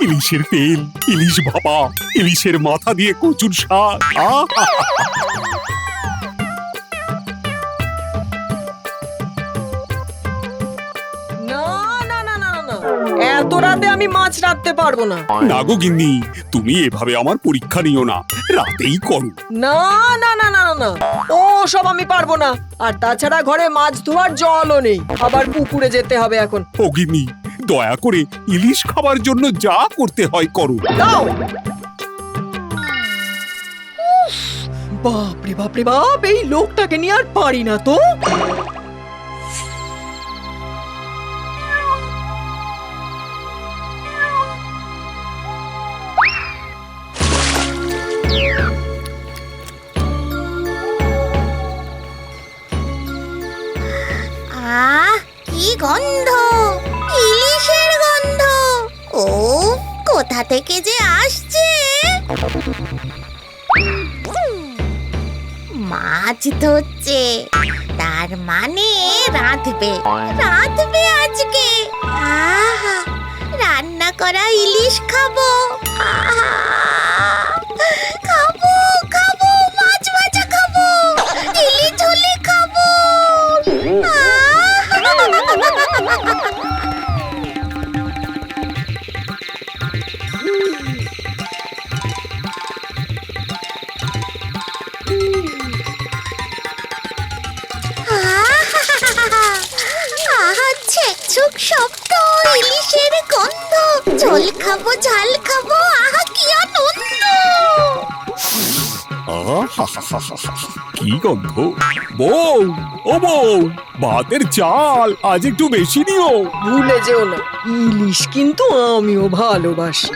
ইলিশের তেল ইলিশ বাবা ইলিশের মাথা দিয়ে কচুর শাক না না না না না, না। এত রাতে আমি মাছ রাখতে পারব না। না গো গিন্নি তুমি এভাবে আমার পরীক্ষা নিও না রাতেই করো। না না না না না না। ও সব আমি পারব না। আর তাছাড়া ঘরে মাছ ধোয়ার জলও নেই। আবার পুকুরে যেতে হবে এখন। ও গিন্নি দয়া করে ইলিশ খাবার জন্য যা করতে হয় করো। বাপরে বাপরে বাপ, এই লোকটাকে নিয়ে আর পারি না তো। কোথা থেকে যে আসছে? মাছ ধরছে। তার মানে রাঁধবে। রাঁধবে আজকে। রান্না করা ইলিশ খাব। খাব খাব। ঝোল খাব ঝাল খাব। আহা কি আনন্দ! কি গন্ধ। বউ ও বউ ভাতের চাল আজ একটু বেশি নিও। ভুলে যেও না ইলিশ কিন্তু আমিও ভালোবাসি।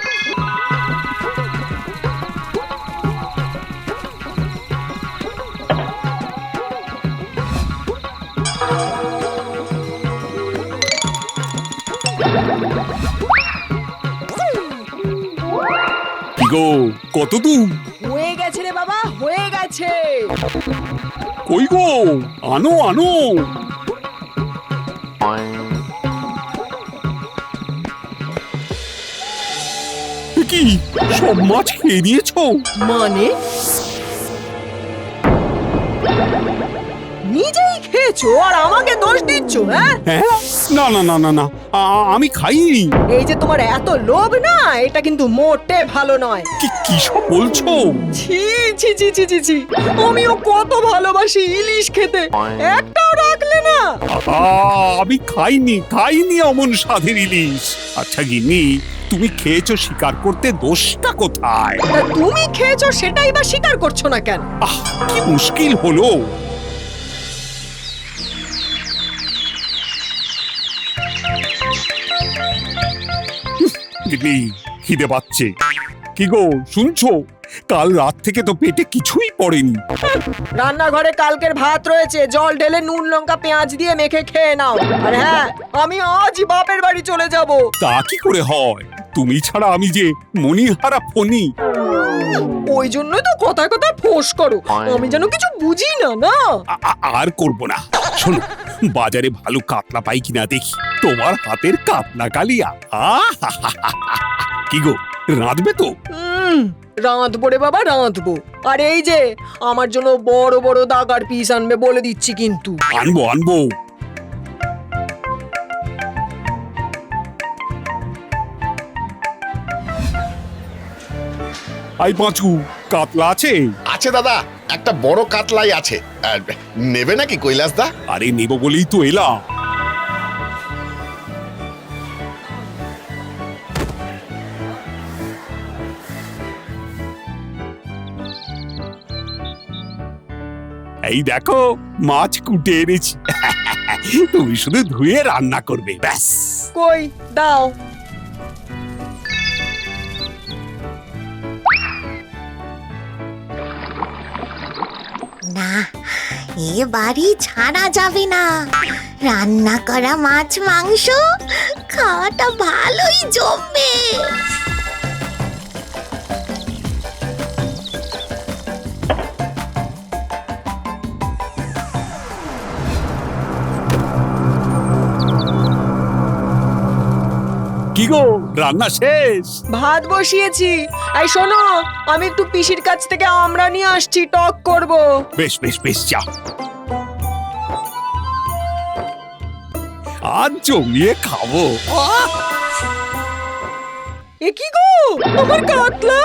গো কত দূর? হয়ে গেছে রে বাবা হয়ে গেছে। কই গো? আনো আনো। কি সব মাছ খেয়ে দিয়েছ মানে? খেয়েছো আর আমাকে দোষ দিচ্ছ হ্যাঁ? হ্যাঁ? না না না না না। আ- আমি খাইনি। এই যে তোমার এত লোভ না এটা কিন্তু মোটে ভালো নয়। কি কি সব বলছো? ছি ছি ছি ছি ছি ছি। আমিও কত ভালোবাসি ইলিশ খেতে। একটাও রাখলে না। আমি খাইনি খাইনি অমন স্বাদের ইলিশ। আচ্ছা গিন্নি তুমি খেয়েছো স্বীকার করতে দোষটা কোথায়? তা তুমি খেয়েছো সেটাই বা স্বীকার করছ না কেন? আহ কি মুশকিল হলো। গিন্নি খিদে পাচ্ছে। কি গো শুনছো? কাল রাত থেকে তো পেটে কিছুই পড়েনি। রান্নাঘরে কালকের ভাত রয়েছে জল ঢেলে নুন লঙ্কা পেঁয়াজ দিয়ে মেখে খেয়ে নাও। আর হ্যাঁ আমি আজই বাপের বাড়ি চলে যাব। তা কি করে হয়? তুমি ছাড়া আমি যে মনিহারা ফণি। ওই জন্যই তো কথায় কথায় ফোঁস করো। আমি যেন কিছু বুঝি না না? আর করব না। শোনো বাজারে ভালো কাতলা পাই কিনা দেখি। তোমার হাতের কাতলা কালিয়া। কি গো রাঁধবে তো? রাঁধবো রে বাবা রাঁধবো। আর এই যে আমার জন্য বড় বড় দাগার পিস আনবে বলে দিচ্ছি কিন্তু। আনব আনব। আই পাঁচু কাতলা আছে? আছে দাদা একটা বড় কাতলাই আছে। আর নেবে নাকি কৈলাস দা আরে নেব বলেই তো এলাম। এই দেখো মাছ কুটে এনেছি। তুমি শুধু ধুয়ে রান্না করবে ব্যাস। কই? দাও। না এ বাড়ি ছাড়া যাবে না। রান্না করা মাছ মাংস খাওয়াটা ভালোই জমবে। কি গো? রান্না শেষ? ভাত বসিয়েছি। এই শোনো আমি একটু পিসির কাছ থেকে আমরা নিয়ে আসছি টক করব। বেশ বেশ বেশ যা আজ জমিয়ে খাব। আহ! এ কি গো? আমার কাতলা?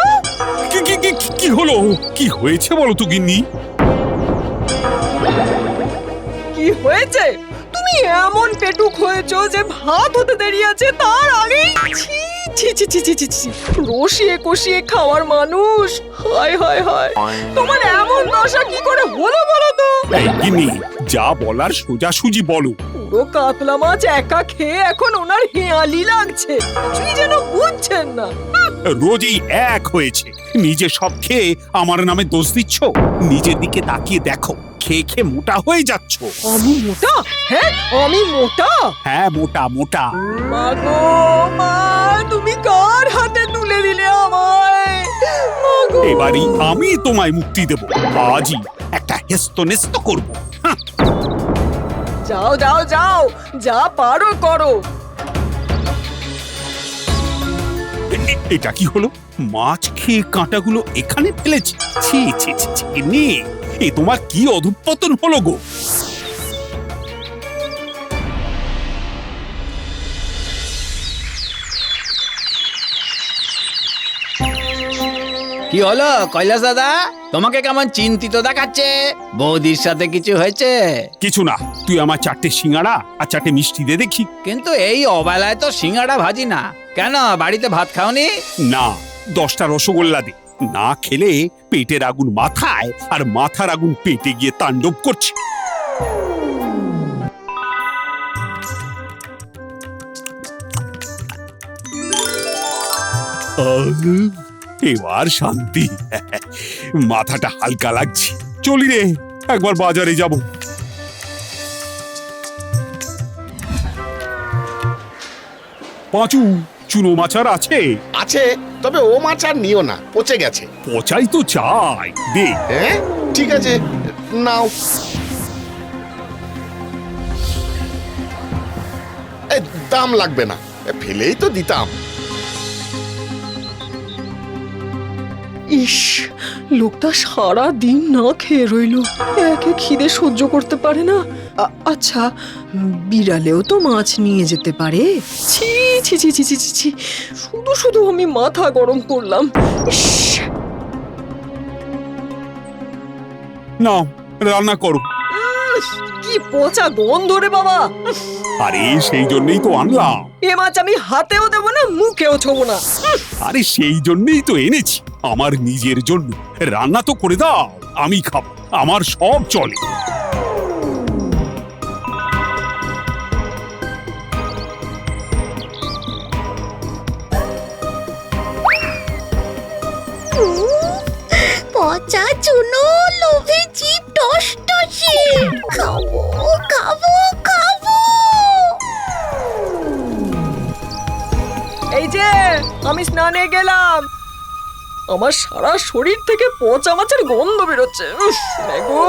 কি কি কি কি- কি হলো? কি হয়েছে বলো তো গিন্নি? কি হয়েছে? তুমি এমন পেটুক হয়েছো যে ভাত হতে দেরি আছে তার আগেই ছি ছি ছি ছি ছি ছি ছি রসিয়ে কষিয়ে খাওয়ার মানুষ। হায় হায় হায়। তোমার এমন দশা কি করে হলো বলো তো? যা বলার সোজাসুজি বলো। পুরো কাতলা মাছ একা খেয়ে এখন ওনার হেয়ালি লাগছে। কিছুই যেন বুঝছেন না। রোজই এক হয়েছে। নিজে সব খেয়ে আমার নামে দোষ দিচ্ছ? নিজের দিকে তাকিয়ে দেখো। খেয়ে খেয়ে মোটা হয়ে যাচ্ছ। আমি মোটা? হ্যাঁ আমি মোটা। হ্যাঁ মোটা মোটা। মা গো মা তুমি কার হাতে তুলে দিলে আমায়? মা গো। এবারই আমি তোমায় মুক্তি দেব। আজই একটা হেস্ত নেস্ত করব যাও যাও যাও যা পারো করো। এটা কি হলো? মাছ খেয়ে কাঁটাগুলো এখানে ফেলেছে। ছি ছি ছি ছি গিন্নি, এ তোমার কি অধুপতন হলো গো? কি হলো কৈলাস দাদা? তোমাকে কেমন চিন্তিত দেখাচ্ছে? বৌদির সাথে কিছু হয়েছে? কিছু না তুই আমার চারটে সিঙ্গাড়া আর চারটে মিষ্টি দে দেখি। কিন্তু এই অবেলায় তো সিঙ্গাড়া ভাজি না। কেন বাড়িতে ভাত খাওনি? না দশটা রসগোল্লা দে। না খেলে পেটের আগুন মাথায় আর মাথার আগুন পেটে গিয়ে তাণ্ডব করছে। এবার শান্তি। মাথাটা হালকা লাগছে। চলি রে, একবার বাজারে যাব। পাঁচু চুনো মাচার আছে। আছে তবে ও মাছ আর নিও না পচে গেছে। পচাই তো চাই। দে। হ্যাঁ? ঠিক আছে নাও। এ, দাম লাগবে না। এ, ফেলেই তো দিতাম। ইস লোকটা সারা দিন না খেয়ে রইল। একে খিদে সহ্য করতে পারে না। আ- আচ্ছা বিড়ালেও তো মাছ নিয়ে যেতে পারে। ছি ছি ছি ছি ছি ছি ছি। শুধু শুধু আমি মাথা গরম করলাম। নাও রান্না করো। কি পচা গন্ধ রে বাবা। আরে সেই জন্যই তো আনলাম। এ মাছ আমি হাতেও দেবো না মুখেও ছোবো না। আরে সেই জন্যই তো এনেছি। আমার নিজের জন্য। রান্না তো করে দাও আমি খাব। আমার সব চলে। লোভে জিভ টস টসে। খাব খাব খাব। এই যে আমি স্নানে গেলাম। আমার সারা শরীর থেকে পচা মাছের গন্ধ বেরোচ্ছে। উফ, ম্যাগো।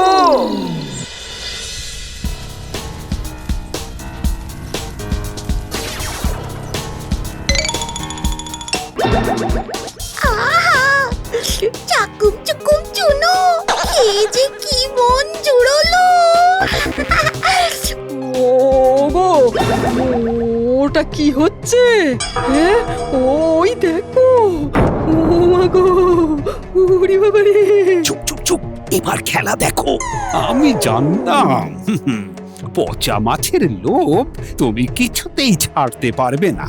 আহা চাকুম চুকুম যে কি মন জুড়লো। ও গো ওটা কি হচ্ছে? হ্যাঁ ওই দেখো। ও মা গো উড়ি বাবা রে। চুপ চুপ চুপ এবার খেলা দেখো। আমি জানতাম। পচা মাছের লোভ তুমি কিছুতেই ছাড়তে পারবে না।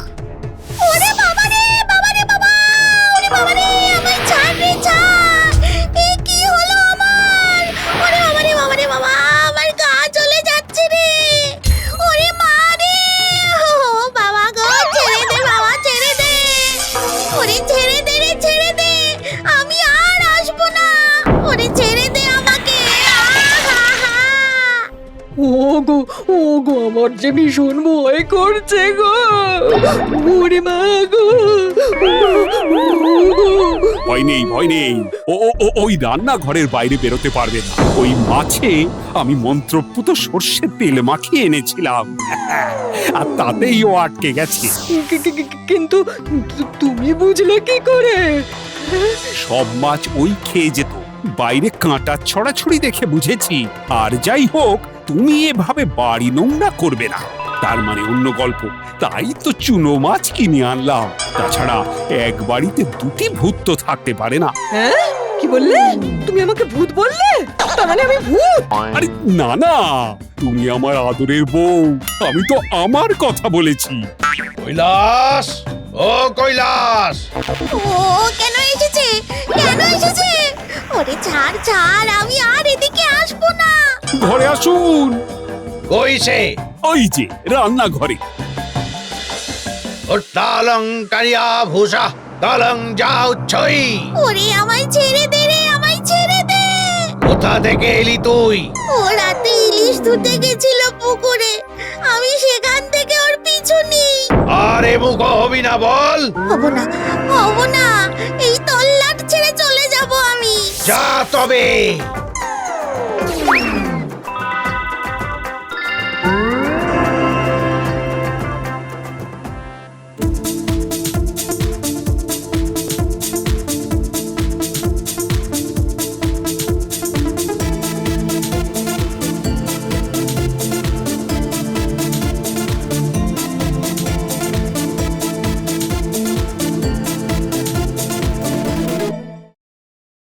ভীষণ ভয় করছে গো। ওরে মা গো। ভয় নেই ভয় নেই। ও ও- ও ওই রান্নাঘরের বাইরে বেরোতে পারবে না। ওই মাছে আমি মন্ত্রপুত সর্ষের তেল মাখিয়ে এনেছিলাম। আর তাতেই ও আটকে গেছে। কিন্তু তুমি বুঝলে কি করে? সব মাছ ওই খেয়ে যেত। বাইরে কাঁটা ছড়াছড়ি দেখে বুঝেছি। আর যাই হোক তুমি এভাবে বাড়ি নোংরা করবে না। তার মানে অন্য গল্প। তাই তো চুনো মাছ কিনে আনলাম। তাছাড়া এক বাড়িতে দুটি ভূত তো থাকতে পারে না। হ্যাঁ? কি বললে? তুমি আমাকে ভূত বললে? তার মানে আমি ভূত! আরে না না তুমি আমার আদরের বউ। আমি তো আমার কথা বলেছি। কৈলাস ও কৈলাস! ও কেন এসেছে? কেন এসেছে? ওরে ছাড় ছাড় আমি আর এদিকে আসব না। ঘরে আসুন। কই সে ওই যে রান্নাঘরে। উত্তালং কারিয়া ভূষা তালং যা উচ্ছই ওরে আমায় ছেড়ে দে রে আমায় ছেড়ে দে। কোথা থেকে এলি তুই? ও রাতে ইলিশ ধুতে গেছিল পুকুরে। আমি সেখান থেকে ওর পিছু নিই। আরে মুখ হবি না বল। হব না হব না। এই তল্লাট ছেড়ে চলে যাব আমি। যা তবে।